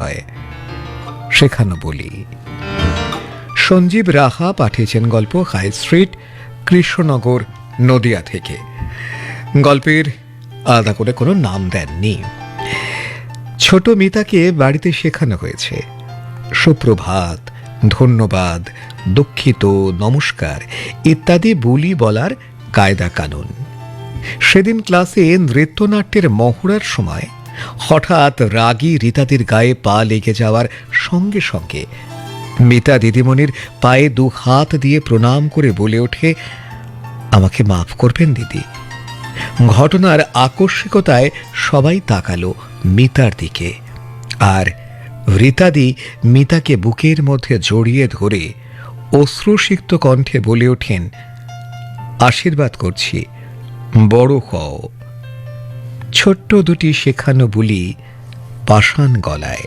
হয়। শেখানো বলি, সঞ্জীব রাহা পাঠিয়েছেন গল্প হাই স্ট্রিট, কৃষ্ণনগর, নদিয়া থেকে। গল্পের আলাদা করে কোনো নাম দেননি। ছোট মিতাকে বাড়িতে শেখানো হয়েছে। সুপ্রভাত, ধন্যবাদ, দুঃখিত, নমস্কার ইত্যাদি বুলি বলার কায়দা কানুন। সেদিন ক্লাসে নৃত্যনাট্যের মহড়ার সময় হঠাৎ রাগী রীতাদির গায়ে পা লেগে যাওয়ার সঙ্গে সঙ্গে মিতা দিদিমণির পায়ে দু হাত দিয়ে প্রণাম করে বলে ওঠে, আমাকে মাফ করবেন দিদি। ঘটনার আকস্মিকতায় সবাই তাকালো মিতার দিকে। আর রীতাদি মিতাকে বুকের মধ্যে জড়িয়ে ধরে অশ্রুসিক্ত কণ্ঠে বলে ওঠেন, আশীর্বাদ করছি, বড় হও। ছোট্ট দুটি শেখানো বুলি পাষাণ গলায়।